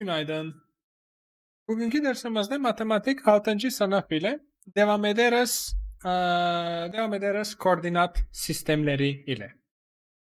Günaydın. Bugünkü dersimizde matematik 6. sınıf ile devam ederiz. Eee, devam ederiz koordinat sistemleri ile.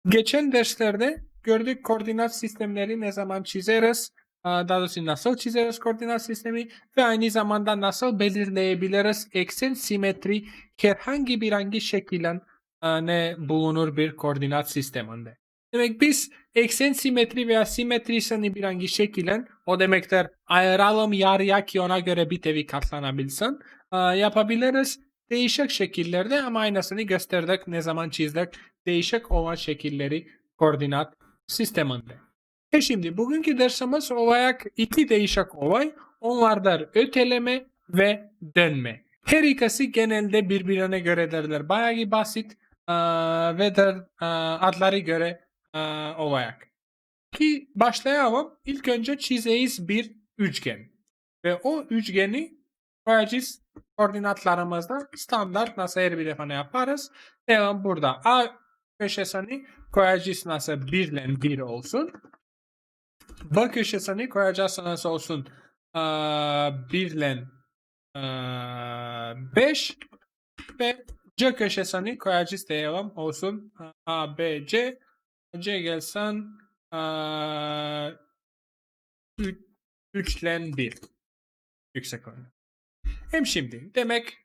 Geçen derslerde gördük koordinat sistemleri ne zaman çizeriz, daha doğrusu nasıl çizeriz koordinat sistemi ve aynı zamanda nasıl belirleyebiliriz eksen simetri herhangi bir hangi şekilde ne bulunur bir koordinat sisteminde. Demek biz eksen simetri veya simetrisini bir hangi şekilde o demektir ayıralım yarıya ki ona göre bir tevi katlanabilsin. Ee, yapabiliriz değişik şekillerde ama aynısını gösterdik ne zaman çizdik değişik olan şekilleri koordinat sisteminde. E şimdi bugünkü dersimiz olarak iki değişik olay onlardır öteleme ve dönme. Her ikisi genelde birbirine göre derler. Bayağı basit ee, ve de ee, adları göre olarak. Ki başlayalım. İlk önce çizeyiz bir üçgen. Ve o üçgeni koyacağız koordinatlarımızda standart nasıl her bir defa yaparız? Devam burada A köşesini koyacağız nasıl 1 ile 1 olsun. B köşesini koyacağız nasıl olsun 1 ile 5 ve C köşesini koyacağız devam olsun A, B, C C gelsen 3 ile 1 yüksek oranı. Hem şimdi demek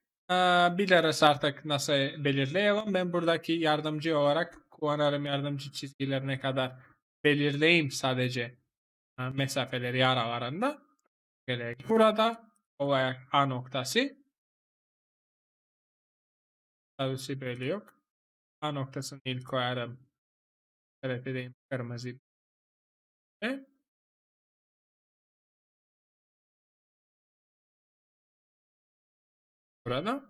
biliriz artık nasıl belirleyelim. Ben buradaki yardımcı olarak kullanırım yardımcı çizgilerine kadar belirleyeyim sadece mesafeleri aralarında. Burada olarak A noktası. Tabii böyle yok. A noktasını ilk koyarım. Evet edeyim kırmızı. Ve burada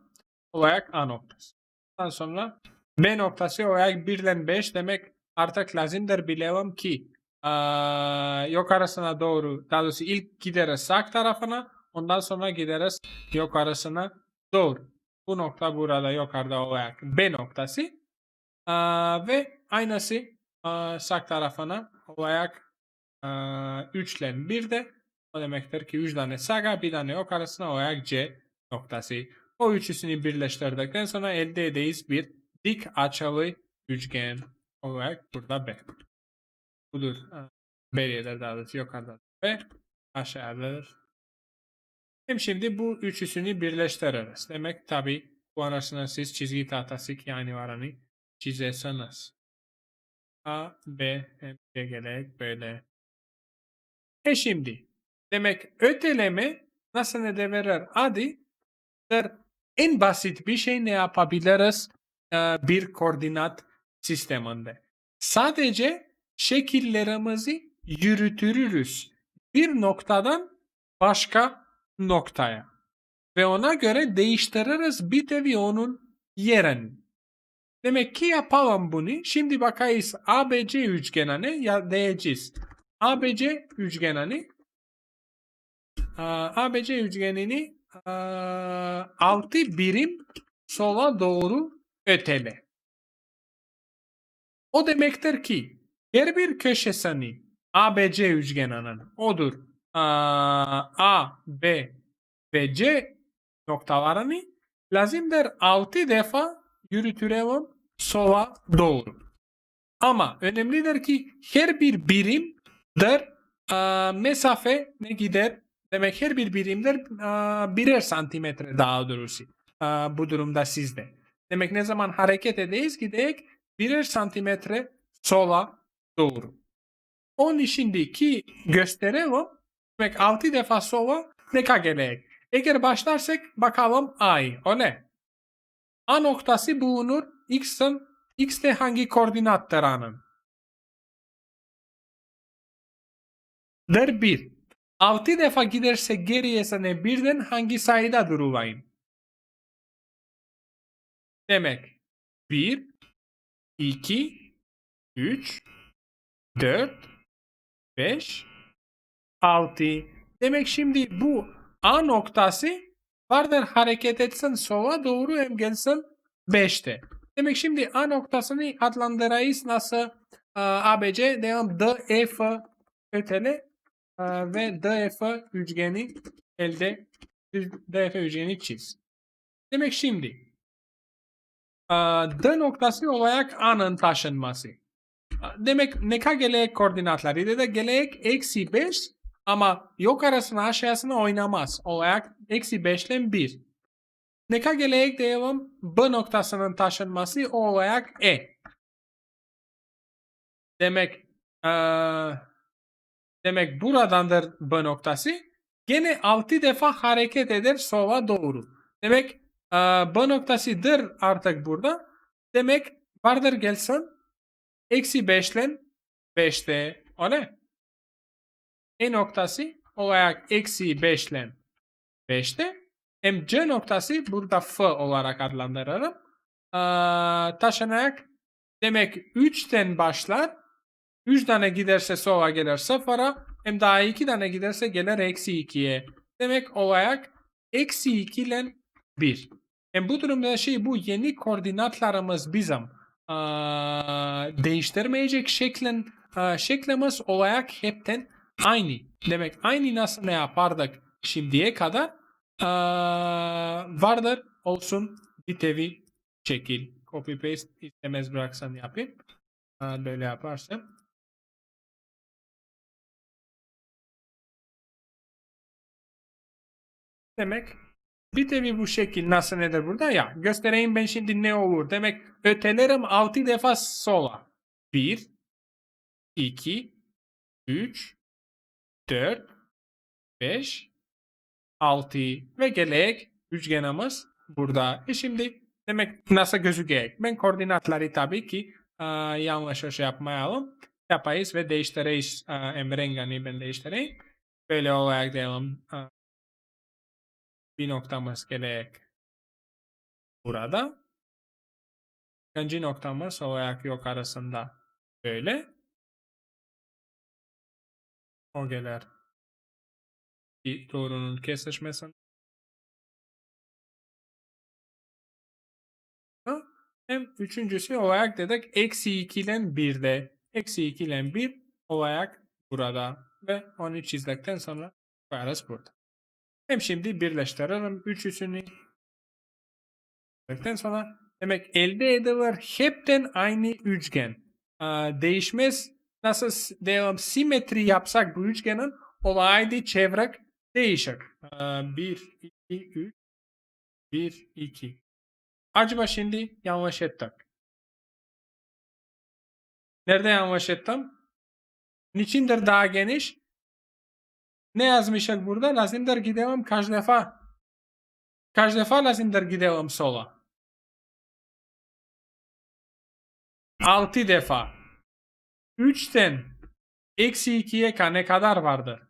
olarak A noktası. Ondan sonra B noktası olarak 1 ile 5 demek artık lazımdır bilelim ki eee yukarısına doğru daha doğrusu ilk gideriz sağ tarafına ondan sonra gideriz yukarısına doğru. Bu nokta burada yukarıda olarak B noktası Eee, ve aynısı eee, sağ tarafına olarak 3 ile 1 de o demektir ki 3 tane sağa bir tane yukarısına olarak C noktası. O üçüsünü birleştirdikten sonra elde edeyiz bir dik açılı üçgen olarak burada B. Budur. B'yedir daha doğrusu yukarıda B aşağıdadır. Şimdi bu üçüsünü birleştiririz. Demek tabi bu arasına siz çizgi tahtası yani varanı çizerseniz. A, B, hem C gerek böyle. E şimdi demek öteleme nasıl ne verir? Adi der, en basit bir şey ne yapabiliriz bir koordinat sisteminde? Sadece şekillerimizi yürütürüz bir noktadan başka noktaya ve ona göre değiştiririz bir tevi onun yerini. Demek ki yapalım bunu. Şimdi bakayız ABC üçgenine ya diyeceğiz. ABC üçgenini ABC üçgenini aa, 6 birim sola doğru ötele. O demektir ki her bir köşesini ABC üçgeninin odur. A, B ve C noktalarını lazımdır 6 defa yürütürelim sola doğru. Ama önemlidir ki her bir birimdir aa, mesafe ne gider? Demek her bir birimdir aa, birer santimetre daha doğrusu. Aa, bu durumda sizde. Demek ne zaman hareket edeyiz gidek birer santimetre sola doğru. Onun şimdiki gösterelim. Demek 6 defa sola ne kadar gerek? Eğer başlarsak bakalım ay. O ne? A noktası bulunur. X'in X'te hangi koordinattır A'nın? Der 1. 6 defa giderse geriye sana birden hangi sayıda durulayım? Demek 1, 2, 3, 4, 5, 6. Demek şimdi bu A noktası vardır hareket etsin sola doğru hem gelsin 5'te. Demek şimdi A noktasını adlandırayız nasıl? ABC devam D, E, F ötele Ee, ve DF üçgeni elde DF üçgeni çiz. Demek şimdi ee, D noktası olarak A'nın taşınması. Demek neka gelek koordinatları da gelek eksi 5 ama yok arasına aşağısına oynamaz. Olarak eksi 5 ile 1. Neka gelek diyelim B noktasının taşınması o olarak E. Demek eee demek buradandır B noktası. Gene 6 defa hareket eder sola doğru. Demek eee B noktasıdır artık burada. Demek vardır gelsin. Eksi 5 ile 5'te o ne? E noktası olarak eksi 5 ile 5'te. Hem C noktası burada F olarak adlandırırım. Eee taşınarak demek 3'ten başlar. 3 tane giderse sola gelir 0'a. Hem daha 2 tane giderse gelir eksi 2'ye. Demek olarak eksi 2 ile 1. Hem bu durumda şey bu yeni koordinatlarımız bizim eee, değiştirmeyecek şeklin eee, şeklimiz olarak hepten aynı. Demek aynı nasıl ne yapardık şimdiye kadar eee, vardır olsun bir tevi şekil. Copy paste istemez bıraksan yapayım. Eee, böyle yaparsam. Demek bir tevi bu şekil nasıl nedir burada ya göstereyim ben şimdi ne olur. Demek ötelerim 6 defa sola. 1 2 3 4 5 6 ve gelek üçgenimiz burada. E şimdi demek nasıl gözükecek? Ben koordinatları tabii ki e, yanlış şey yapmayalım. Yapayız ve değiştireyiz. E, emrengani ben değiştireyim. Böyle olarak diyelim. E, bir noktamız gerek burada. İkinci noktamız olarak yok arasında böyle. O gelir. Bir doğrunun kesişmesinde. Hem üçüncüsü olarak dedik eksi 2 ile 1'de. Eksi 2 ile 1 olarak burada. Ve onu çizdikten sonra koyarız burada. Hem şimdi birleştiririm üçüsünü. Çizdikten sonra demek elde edilir hepten aynı üçgen. Değişmez. Nasıl diyelim simetri yapsak bu üçgenin olaydı çevrek değişir. 1, 2, 3, 1, 2. Acaba şimdi yanlış ettik. Nerede yanlış ettim? Niçindir daha geniş? Ne yazmışak burada? Lazımdır gidelim kaç defa? Kaç defa lazımdır gidelim sola? 6 defa. 3'ten eksi 2'ye ne kadar vardır?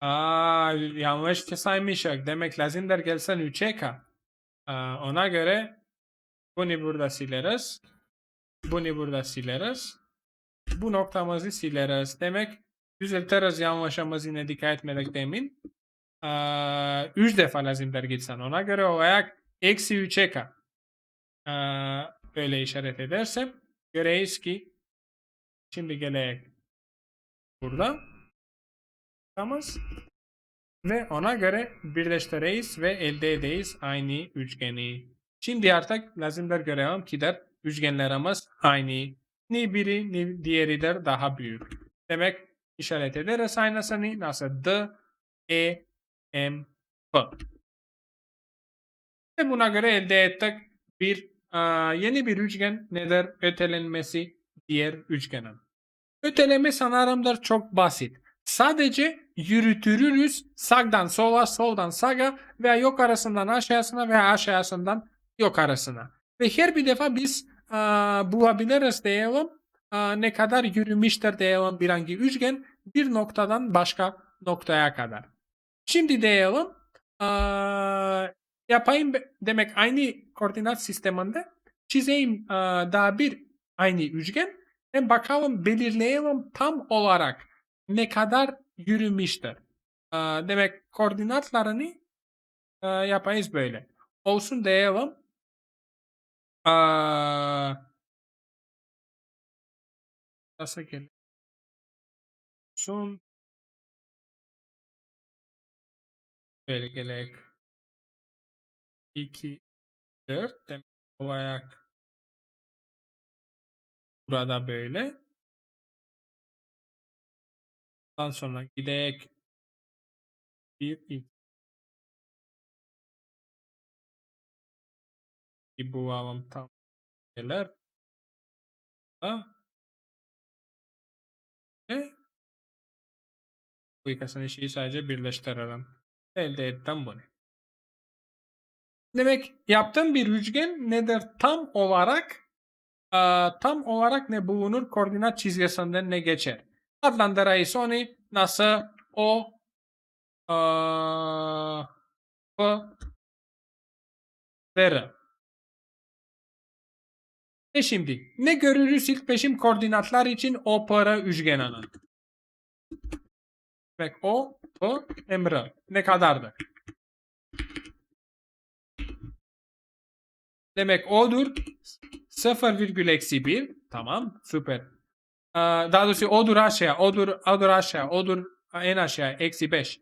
Aa, yanlış saymışak. Demek lazımdır gelsen 3'e ka. Aa, ona göre bunu burada sileriz. Bunu burada sileriz. Bu noktamızı sileriz. Demek düzeltiriz yanlışımızı yine dikkat etmedik demin. Aa, 3 defa lazımdır gitsen. Ona göre olarak eksi 3'e ka. Aa, öyle işaret edersem göreyiz ki şimdi gelek burada Tamam. Ve ona göre birleştireyiz ve elde edeyiz aynı üçgeni. Şimdi artık lazımdır görelim ki der üçgenlerimiz aynı. Ni biri ni diğeridir daha büyük. Demek işaret ederiz aynısını nasıl D, E, M, F. Ve buna göre elde ettik bir yeni bir üçgen nedir? Ötelenmesi diğer üçgenin. Öteleme sanırımdır çok basit. Sadece yürütürürüz sağdan sola, soldan sağa veya yok arasından aşağısına veya aşağısından yok arasına. Ve her bir defa biz a, bulabiliriz diyelim a, ne kadar yürümüştür diyelim bir hangi üçgen bir noktadan başka noktaya kadar. Şimdi diyelim a, yapayım demek aynı koordinat sisteminde çizeyim daha bir aynı üçgen ve bakalım belirleyelim tam olarak ne kadar yürümüştür. Demek koordinatlarını yapayız böyle. Olsun diyelim. Nasıl geliyor? Son böyle gerek 2 4 demek o ayak burada böyle. Ondan sonra gidek 1 2 bu alalım tam şeyler. Ha? Ve bu ikisini şeyi sadece birleştirelim. Elde ettim bunu. Demek yaptığım bir üçgen nedir? Tam olarak eee, tam olarak ne bulunur? Koordinat çizgisinden ne geçer? Adlandırayız onu nasıl o eee bu verir. E şimdi ne görürüz ilk peşim koordinatlar için o para üçgeninin? Demek o, o, emre. Ne kadardır? Demek odur 0, eksi 1. Tamam süper. Ee, Daha doğrusu odur aşağı, odur, odur aşağı, odur en aşağı eksi 5.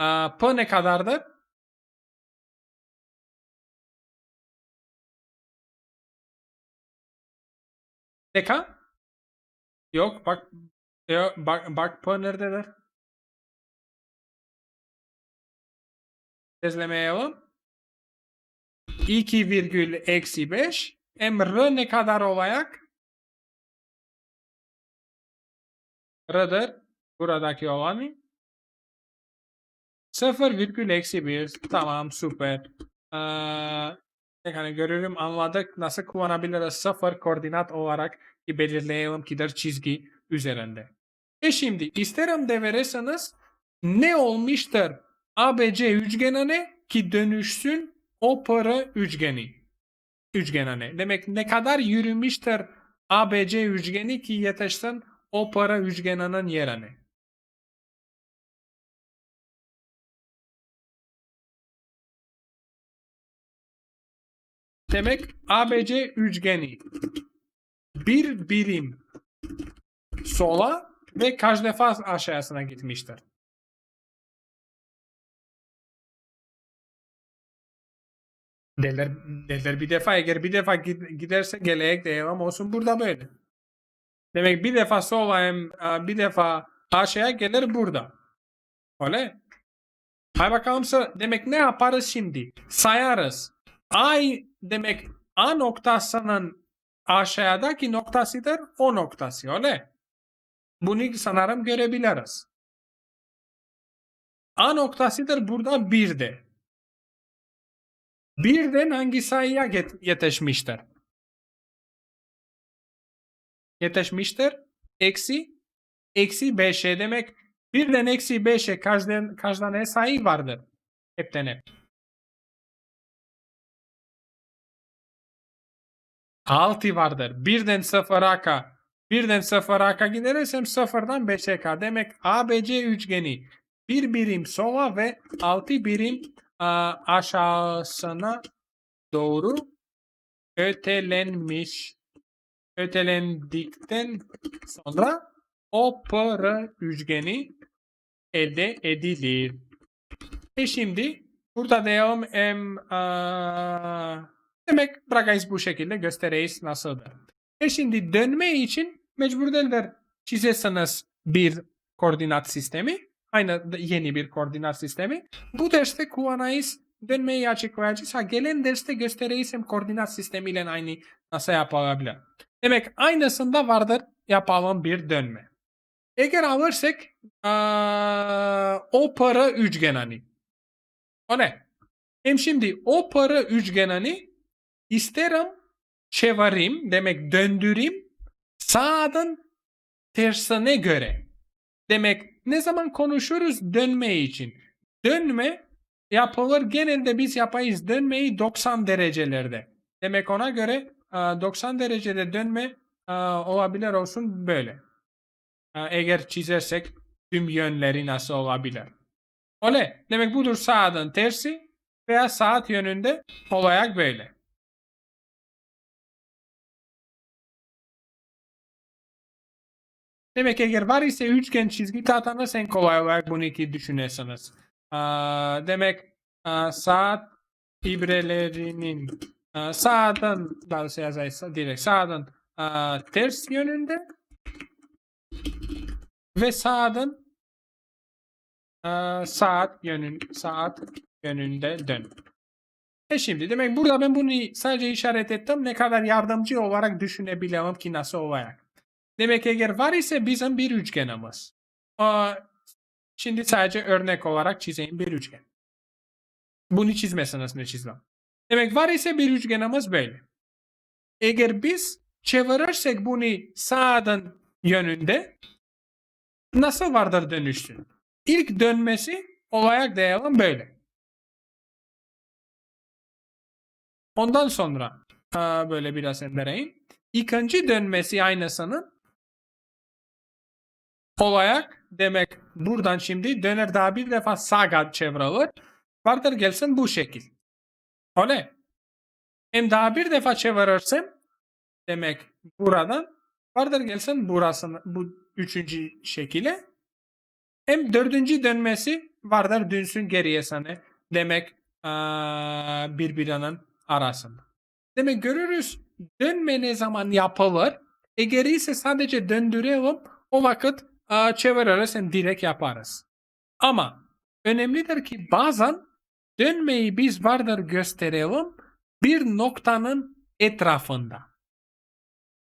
Ee, P ne kadardır? Deka? Yok bak yok, bak bak P nerededir? Tezlemeyelim. 2 virgül eksi 5. Emre ne kadar olacak? R'dır. Buradaki olanı. 0 virgül eksi 1. Tamam süper. Ee, yani görürüm anladık nasıl kullanabiliriz sıfır koordinat olarak ki belirleyelim kidir çizgi üzerinde. E şimdi isterim de verirseniz ne olmuştur ABC üçgenine ki dönüşsün o para üçgeni. Üçgenine. Demek ne kadar yürümüştür ABC üçgeni ki yetişsin o para üçgeninin yerine. Demek ABC üçgeni bir birim sola ve kaç defa aşağısına gitmiştir. Derler, derler bir defa eğer bir defa gid- giderse geleyek devam olsun burada böyle. Demek bir defa sola hem e, bir defa aşağıya gelir burada. Öyle. Hay bakalım demek ne yaparız şimdi? Sayarız. Ay demek A noktasının aşağıdaki noktasıdır o noktası öyle. Bunu sanırım görebiliriz. A noktasıdır burada birde. Birden hangi sayıya yetişmiştir? Yetişmiştir. Eksi eksi 5'e demek birden eksi 5'e kaç kaç tane sayı vardır? Hepten hep. 6 vardır. Birden 0'a k. Birden 0'a k gidersem 0'dan 5'e k. Demek ABC üçgeni bir birim sola ve 6 birim aşağısına doğru ötelenmiş. Ötelendikten sonra o para üçgeni elde edilir. E şimdi burada devam em, a, demek bırakayız bu şekilde göstereyiz nasıldır. E şimdi dönme için mecbur değiller çizesiniz bir koordinat sistemi. Aynı yeni bir koordinat sistemi. Bu derste kullanayız dönmeyi açıklayacağız. Ha, gelen derste göstereyim hem koordinat sistemiyle aynı nasıl yapılabilir. Demek aynısında vardır yapalım bir dönme. Eğer alırsak aa, o para üçgenini. O ne? Hem şimdi o para üçgenini isterim çevireyim demek döndüreyim sağdan tersine göre. Demek ne zaman konuşuruz dönme için. Dönme yapılır genelde biz yapayız dönmeyi 90 derecelerde. Demek ona göre 90 derecede dönme olabilir olsun böyle. Eğer çizersek tüm yönleri nasıl olabilir. Öyle. Demek budur sağdan tersi veya saat yönünde olarak böyle. Demek eğer var ise üçgen çizgi tahtanız en kolay olarak bunu iki düşünürsünüz. Demek aa, saat ibrelerinin aa, sağdan daha doğrusu yazaysa direkt sağdan aa, ters yönünde ve sağdan aa, saat yönün saat yönünde dön. E şimdi demek burada ben bunu sadece işaret ettim. Ne kadar yardımcı olarak düşünebilirim ki nasıl olarak. Demek eğer var ise bizim bir üçgenimiz. Şimdi sadece örnek olarak çizeyim bir üçgen. Bunu çizmesiniz ne çizmem. Demek var ise bir üçgenimiz böyle. Eğer biz çevirirsek bunu sağdan yönünde nasıl vardır dönüşsün? İlk dönmesi olarak diyelim böyle. Ondan sonra böyle biraz endereyim. İkinci dönmesi aynısının olarak demek buradan şimdi döner daha bir defa sağa çevrilir. Vardır gelsin bu şekil. Öyle. Hem daha bir defa çevirirsin demek buradan vardır gelsin burasını bu üçüncü şekile. Hem dördüncü dönmesi vardır dönsün geriye sana. Demek birbirinin arasında. Demek görürüz dönme ne zaman yapılır? Eğer ise sadece döndürelim o vakit çeviririz direkt yaparız. Ama önemlidir ki bazen dönmeyi biz vardır gösterelim bir noktanın etrafında.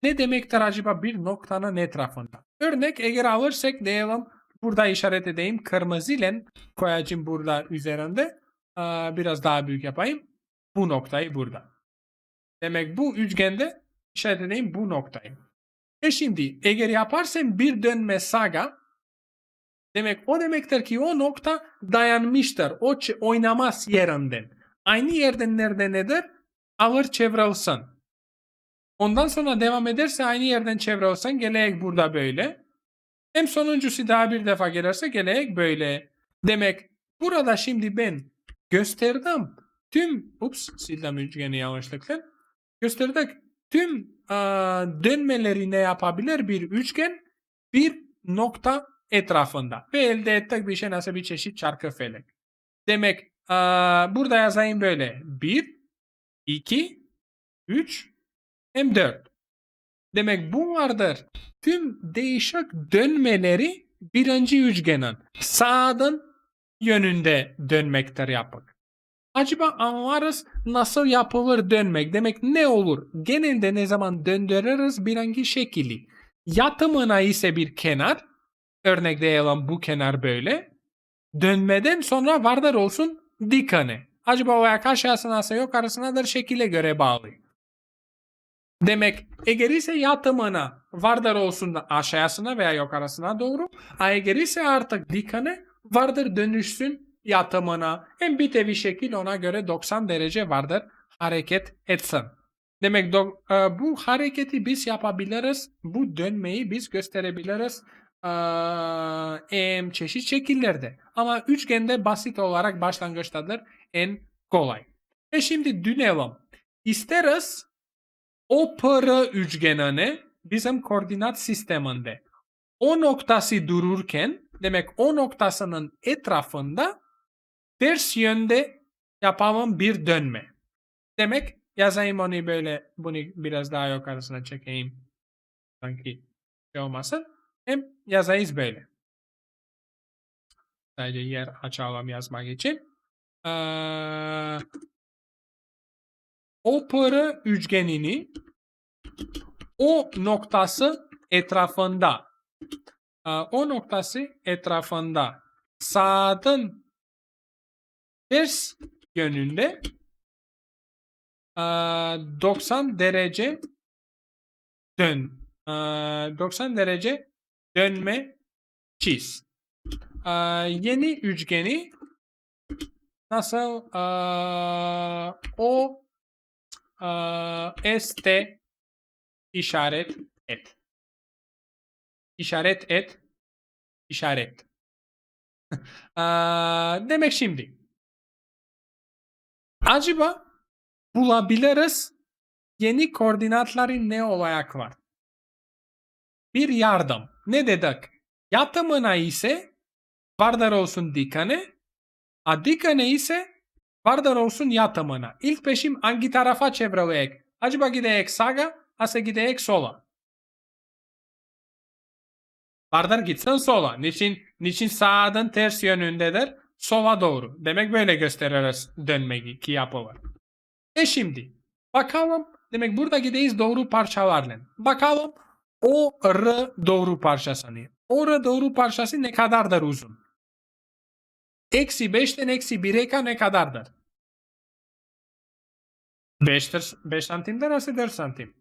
Ne demektir acaba bir noktanın etrafında? Örnek eğer alırsak diyelim burada işaret edeyim kırmızı ile koyacağım burada üzerinde biraz daha büyük yapayım. Bu noktayı burada. Demek bu üçgende işaret edeyim bu noktayı. E şimdi eğer yaparsam bir dönme saga demek o demektir ki o nokta dayanmıştır. O oynamaz yerinden. Aynı yerden nerede nedir? Alır çevrilsin. Ondan sonra devam ederse aynı yerden çevrilsin geleyek burada böyle. Hem sonuncusu daha bir defa gelirse geleyek böyle. Demek burada şimdi ben gösterdim. Tüm ups sildim üçgeni yanlışlıkla. Gösterdik. Tüm aa, dönmeleri ne yapabilir bir üçgen? Bir nokta etrafında. Ve elde ettik bir şey nasıl bir çeşit çarkı felek. Demek burada yazayım böyle. 1, 2, 3, hem 4. Demek bu vardır. Tüm değişik dönmeleri birinci üçgenin sağdan yönünde dönmektir yapık. Acaba anlarız nasıl yapılır dönmek demek ne olur? Genelde ne zaman döndürürüz bir hangi şekli? Yatımına ise bir kenar. Örnek diyelim bu kenar böyle. Dönmeden sonra vardır olsun dikane. Acaba o ayak aşağısına ise yukarısınadır şekile göre bağlı. Demek eğer ise yatımına vardır olsun aşağısına veya yukarısına doğru. Eğer ise artık dikane vardır dönüşsün yatımına. Hem bir tevi şekil ona göre 90 derece vardır hareket etsin. Demek e, bu hareketi biz yapabiliriz. Bu dönmeyi biz gösterebiliriz. e, em çeşit şekillerde. Ama üçgende basit olarak başlangıçtadır en kolay. Ve şimdi dönelim. İsteriz o para üçgenini bizim koordinat sisteminde o noktası dururken demek o noktasının etrafında ters yönde yapalım bir dönme. Demek yazayım onu böyle bunu biraz daha yukarısına çekeyim. Sanki şey olmasın. Hem yazayız böyle. Sadece yer açalım yazmak için. Ee, o para üçgenini o noktası etrafında e, o noktası etrafında sağdan ters yönünde e, 90 derece dön. E, 90 derece dönme çiz. Yeni üçgeni nasıl o ST işaret et. İşaret et. İşaret. Demek şimdi. Acaba bulabiliriz yeni koordinatların ne olarak var? Bir yardım. ne dedik? Yatımına ise vardar olsun dikane, a dikane ise vardar olsun yatımına. İlk peşim hangi tarafa çevreleyek? Acaba gideyek sağa, ase gideyek sola. Vardar gitsin sola. Niçin, niçin sağdan ters yönündedir? Sola doğru. Demek böyle gösteririz dönmeyi ki yapılır. E şimdi bakalım demek burada gideyiz doğru parçalarla. Bakalım o R doğru parçasını. O R doğru parçası ne kadardır uzun? Eksi 5'ten eksi 1'e ne kadardır? 5, 5 santimdir ise 4 santim.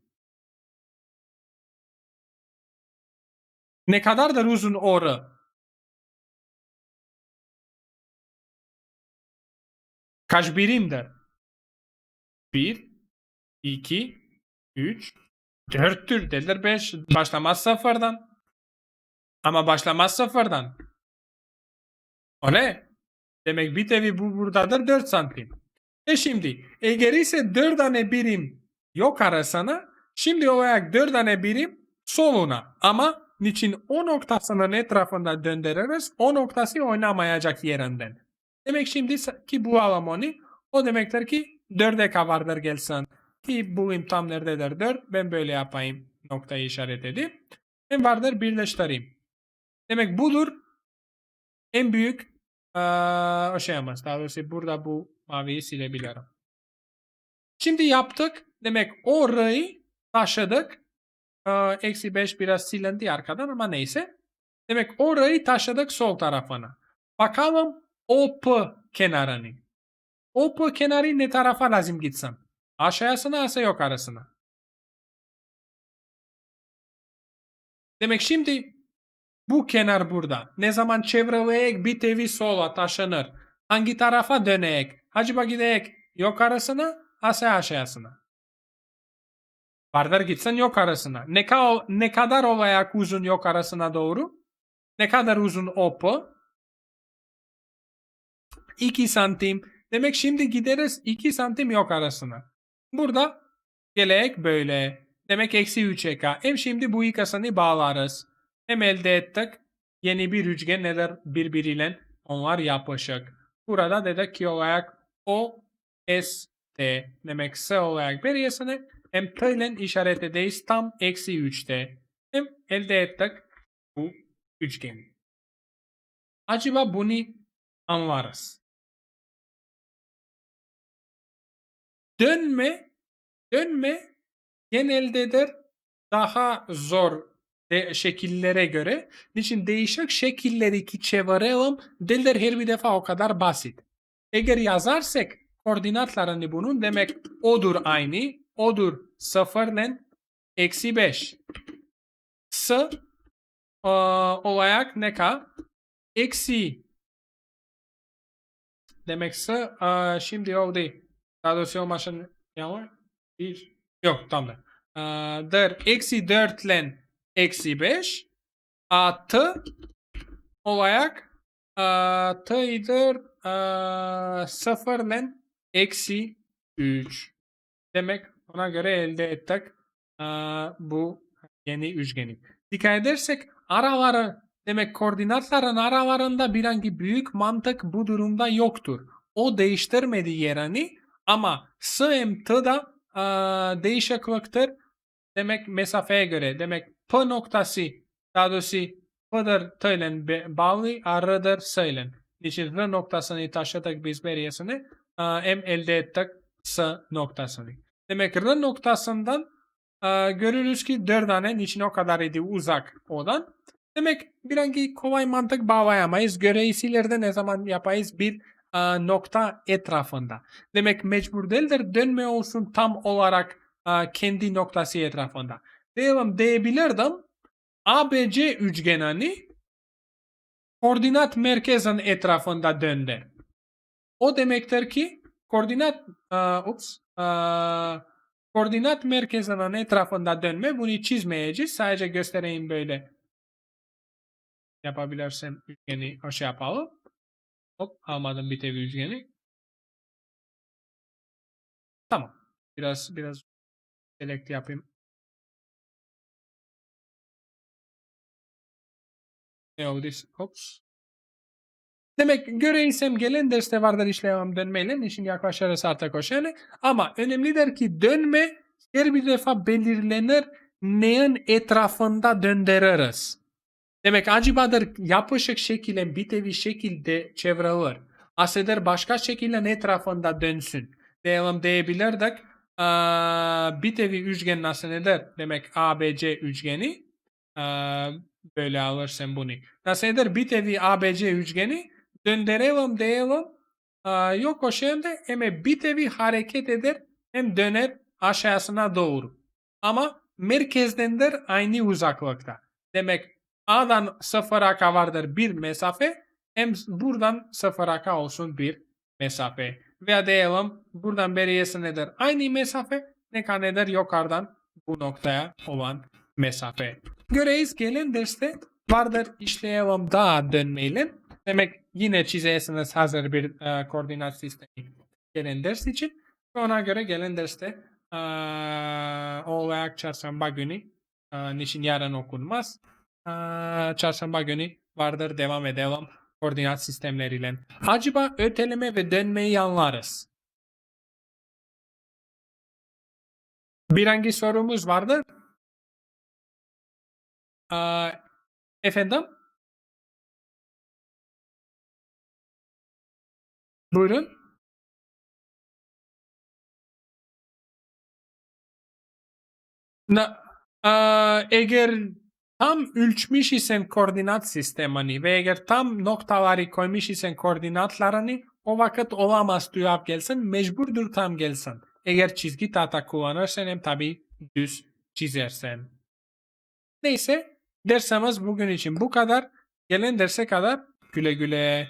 Ne kadardır uzun o? Kaç birimdir? 1, 2, 3, 4'tür. Dediler 5. Başlamaz sıfırdan. Ama başlamaz sıfırdan. O ne? Demek bir tevi bu buradadır 4 santim. E şimdi eğer ise 4 tane birim yok arasına şimdi olarak 4 tane birim soluna ama niçin o noktasının etrafında döndürürüz o noktası oynamayacak yerinden. Demek şimdi ki bu alalım onu o demektir ki 4'e kavardır gelsin. Ki bulayım tam nerededir 4. Ben böyle yapayım. Noktayı işaret edeyim. Ben vardır birleştireyim. Demek budur. En büyük aa, o şey ama daha doğrusu burada bu maviyi silebilirim. Şimdi yaptık. Demek o r'yi taşıdık. Eksi 5 biraz silindi arkadan ama neyse. Demek o r'yi taşıdık sol tarafına. Bakalım OP kenarını. OP kenarı ne tarafa lazım gitsin? Aşağısına ise yok arasına. Demek şimdi bu kenar burada. Ne zaman çevreleyek bir tevi sola taşınır. Hangi tarafa döneyek? Acaba gideyek yok arasına, aşağısına. Vardar gitsen yok arasına. Ne, ka ne kadar olayak uzun yok arasına doğru? Ne kadar uzun opu? 2 santim. Demek şimdi gideriz 2 santim yok arasına. Burada gelek böyle. Demek eksi 3 eka. Hem şimdi bu ikisini bağlarız. Hem elde ettik. Yeni bir üçgen neler birbiriyle onlar yapışık. Burada dedik ki olarak o S T demek S olarak birisini hem T ile işaret edeyiz tam eksi 3'te. Hem elde ettik bu üçgeni. Acaba bunu anlarız. Dönme, dönme geneldedir daha zor de şekillere göre. Niçin değişik şekilleri ki çevirelim diller her bir defa o kadar basit. Eğer yazarsak koordinatlarını bunun demek odur aynı. Odur 0 ile eksi 5. S e, olarak ne ka? Eksi demek S e, şimdi oldu. Daha doğrusu olmasın ne var? Bir. Yok tamam da. E, der eksi 4 ile eksi 5 artı olarak t'dir e, 0 ile eksi 3. Demek ona göre elde ettik e, bu yeni üçgeni. Dikkat edersek araları demek koordinatların aralarında bir hangi büyük mantık bu durumda yoktur. O değiştirmedi yerini ama SMT'da e, değişikliktir. Demek mesafeye göre. Demek P noktası daha doğrusu P'dir T ile bağlı, R'dır S ile. Niçin R noktasını taşıdık biz berisini e, hem elde ettik S noktasını. Demek R noktasından e, görürüz ki 4 tane niçin o kadar idi uzak odan. Demek bir hangi kolay mantık bağlayamayız. Göreysilerde ne zaman yapayız? Bir e, nokta etrafında. Demek mecbur değildir dönme olsun tam olarak e, kendi noktası etrafında. Diyelim diyebilirdim ABC üçgenini koordinat merkezin etrafında döndü. O demektir ki koordinat uh, ups, uh, koordinat merkezinin etrafında dönme bunu çizmeyeceğiz. Sadece göstereyim böyle. Yapabilirsem üçgeni şey yapalım. Hop almadım bir tevi. Tamam. Biraz biraz select yapayım. Ne oldu? Ops. Demek göreysem gelen derste vardır işlem dönmeyle işin yaklaşırız artık o şeyle. Ama önemlidir ki dönme her bir defa belirlenir neyin etrafında döndürürüz. Demek acıbadır yapışık şekilde bir tevi şekilde çevrilir. Aslında başka şekilde etrafında dönsün. Diyelim diyebilirdik. Aa, bir tevi üçgen nasıl nedir? Demek ABC üçgeni. Aa, böyle alırsın bunu. Nasıl nedir? Bir tevi ABC üçgeni döndürelim diyelim. Aa, yok o şeyde hem bir tevi hareket eder hem döner aşağısına doğru. Ama merkezdendir aynı uzaklıkta. Demek A'dan 0'a vardır bir mesafe. Hem buradan 0'a olsun bir mesafe. Veya diyelim buradan beriye nedir? Aynı mesafe ne kadar yukarıdan bu noktaya olan mesafe. Göreyiz gelen derste vardır işleyelim daha dönmeyle. Demek yine çizesiniz hazır bir e, koordinat sistemi gelen ders için. Ona göre gelen derste e, olarak çarşamba günü e, niçin yarın okunmaz. Çarşamba günü vardır devam edelim koordinat sistemleriyle. Acaba öteleme ve dönmeyi anlarız. Bir hangi sorumuz vardır? Aa, efendim? Buyurun. Na, aa, eğer tam ölçmüş isen koordinat sistemini ve eğer tam noktaları koymuş isen koordinatlarını o vakit olamaz cevap gelsin mecburdur tam gelsin. Eğer çizgi tahta kullanırsan hem tabi düz çizersen. Neyse dersimiz bugün için bu kadar. Gelen derse kadar güle güle.